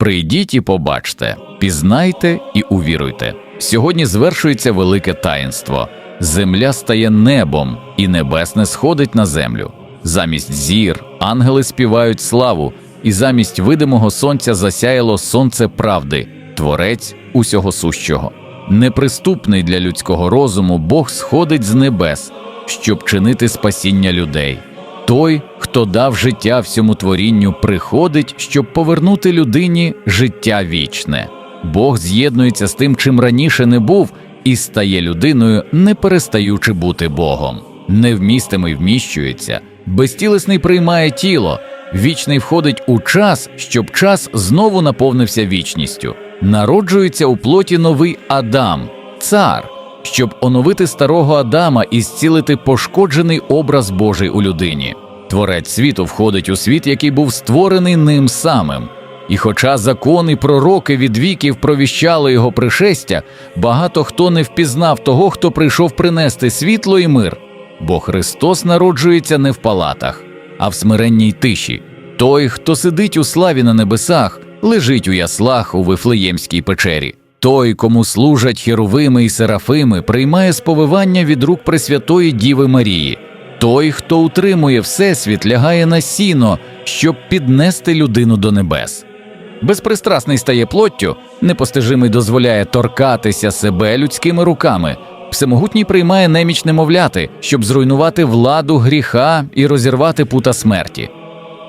Прийдіть і побачте, пізнайте і увіруйте. Сьогодні звершується велике таїнство. Земля стає небом, і небесне сходить на землю. Замість зір ангели співають славу, і замість видимого сонця засяяло сонце правди, творець усього сущого. Неприступний для людського розуму Бог сходить з небес, щоб чинити спасіння людей. Той, хто дав життя всьому творінню, приходить, щоб повернути людині життя вічне. Бог з'єднується з тим, чим раніше не був, і стає людиною, не перестаючи бути Богом. Невмістимий вміщується, безтілесний приймає тіло, вічний входить у час, щоб час знову наповнився вічністю. Народжується у плоті новий Адам, цар, щоб оновити старого Адама і зцілити пошкоджений образ Божий у людині. Творець світу входить у світ, який був створений ним самим. І хоча закон і пророки від віків провіщали його пришестя, багато хто не впізнав того, хто прийшов принести світло і мир. Бо Христос народжується не в палатах, а в смиренній тиші. Той, хто сидить у славі на небесах, лежить у яслах у Вифлеємській печері. Той, кому служать херовими і серафими, приймає сповивання від рук Пресвятої Діви Марії. Той, хто утримує Всесвіт, лягає на сіно, щоб піднести людину до небес. Безпристрасний стає плоттю, непостижимий дозволяє торкатися себе людськими руками. Всемогутній приймає неміч немовляти, щоб зруйнувати владу гріха і розірвати пута смерті.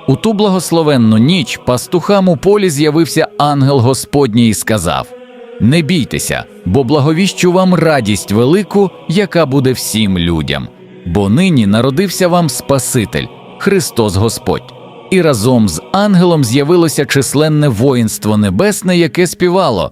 У ту благословенну ніч пастухам у полі з'явився ангел Господній і сказав: Не бійтеся, бо благовіщу вам радість велику, яка буде всім людям, бо нині народився вам Спаситель, Христос Господь. І разом з ангелом з'явилося численне воїнство небесне, яке співало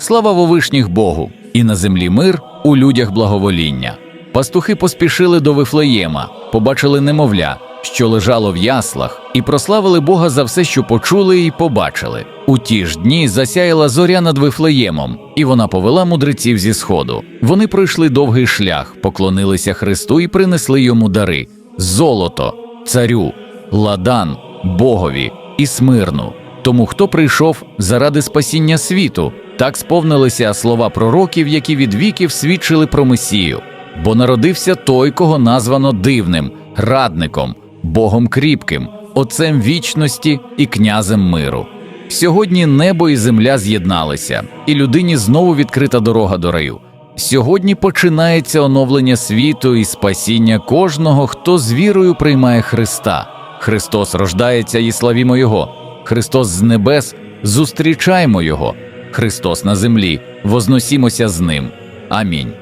Слава вовишніх Богу! І на землі мир, у людях благовоління. Пастухи поспішили до Вифлеєма, побачили немовля, що лежало в яслах, і прославили Бога за все, що почули і побачили. У ті ж дні засяяла зоря над Вифлеємом, і вона повела мудреців зі сходу. Вони пройшли довгий шлях, поклонилися Христу і принесли йому дари: золото, царю, ладан, Богові і смирну. Тому хто прийшов заради спасіння світу, так сповнилися слова пророків, які від віків свідчили про Месію. Бо народився той, кого названо дивним, радником, Богом кріпким, Отцем вічності і князем миру. Сьогодні небо і земля з'єдналися, і людині знову відкрита дорога до раю. Сьогодні починається оновлення світу і спасіння кожного, хто з вірою приймає Христа. Христос рождається і славімо Його. Христос з небес, зустрічаймо Його. Христос на землі, возносімося з Ним. Амінь.